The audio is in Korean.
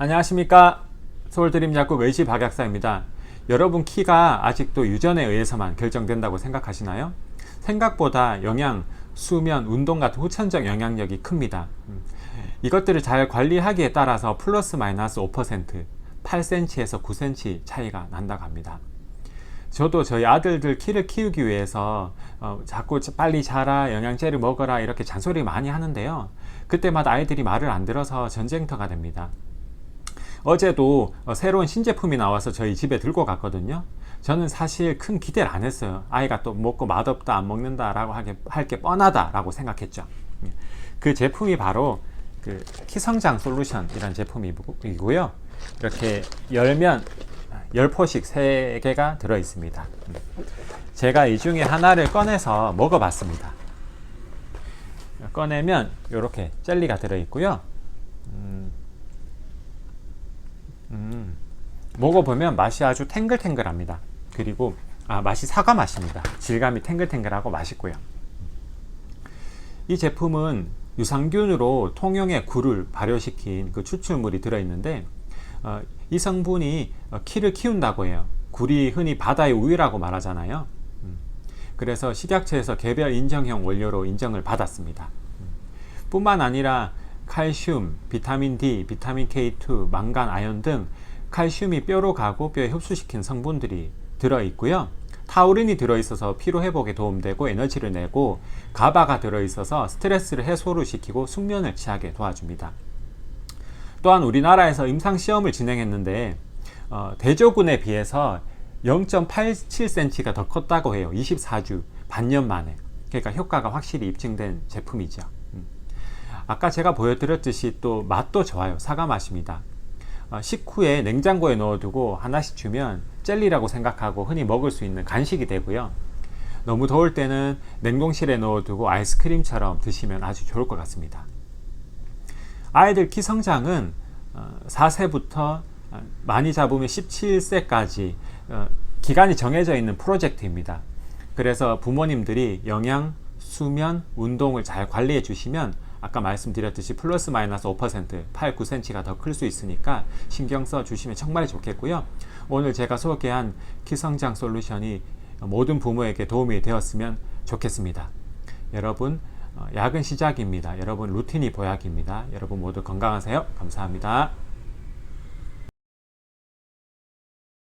안녕하십니까? 서울드림 약국 의지 박약사입니다. 여러분 키가 아직도 유전에 의해서만 결정된다고 생각하시나요? 생각보다 영양, 수면, 운동 같은 후천적 영향력이 큽니다. 음, 이것들을 잘 관리하기에 따라서 플러스 마이너스 5% 8cm에서 9cm 차이가 난다고 합니다. 저도 저희 아들들 키를 키우기 위해서 어, 자꾸 빨리 자라 영양제를 먹어라 이렇게 잔소리 많이 하는데요. 그때마다 아이들이 말을 안 들어서 전쟁터가 됩니다 어제도 어, 새로운 신제품이 나와서 저희 집에 들고 갔거든요. 저는 사실 큰 기대를 안 했어요. 아이가 또 먹고 맛없다, 안 먹는다라고 할게 뻔하다라고 생각했죠. 예. 그 제품이 바로 그 키성장 솔루션이라는 제품이고요. 이렇게 열면 10포씩 3개가 들어 있습니다. 제가 이 중에 하나를 꺼내서 먹어봤습니다. 꺼내면 이렇게 젤리가 들어 있고요. 먹어보면 맛이 아주 탱글탱글합니다. 그리고 아, 맛이 사과 맛입니다. 질감이 탱글탱글하고 맛있고요. 이 제품은 유산균으로 통영의 굴을 발효시킨 그 추출물이 들어있는데 어, 이 성분이 어, 키를 키운다고 해요. 굴이 흔히 바다의 우유라고 말하잖아요. 음, 그래서 식약처에서 개별 인정형 원료로 인정을 받았습니다. 음, 뿐만 아니라 칼슘, 비타민 D, 비타민 K2, 망간, 아연 등 칼슘이 뼈로 가고 뼈에 흡수시킨 성분들이 들어 있고요. 타우린이 들어있어서 피로 회복에 도움되고 에너지를 내고 가바가 들어있어서 스트레스를 해소를 시키고 숙면을 취하게 도와줍니다. 또한 우리나라에서 임상 시험을 진행했는데 어, 대조군에 비해서 0.87cm가 더 컸다고 해요. 24주 반년 만에. 그러니까 효과가 확실히 입증된 제품이죠. 아까 제가 보여드렸듯이 또 맛도 좋아요. 사과 맛입니다. 어, 식후에 냉장고에 넣어두고 하나씩 주면 젤리라고 생각하고 흔히 먹을 수 있는 간식이 되고요. 너무 더울 때는 냉동실에 넣어두고 아이스크림처럼 드시면 아주 좋을 것 같습니다. 아이들 키 성장은 4세부터 어, 많이 잡으면 17세까지 어, 기간이 정해져 있는 프로젝트입니다. 그래서 부모님들이 영양, 수면, 운동을 잘 관리해 주시면 아까 말씀드렸듯이 플러스 마이너스 5% 8, 9cm가 더 클 수 있으니까 신경 써 주시면 정말 좋겠고요. 오늘 제가 소개한 키성장 솔루션이 모든 부모에게 도움이 되었으면 좋겠습니다. 여러분 어, 야근 시작입니다. 여러분 루틴이 보약입니다. 여러분 모두 건강하세요. 감사합니다.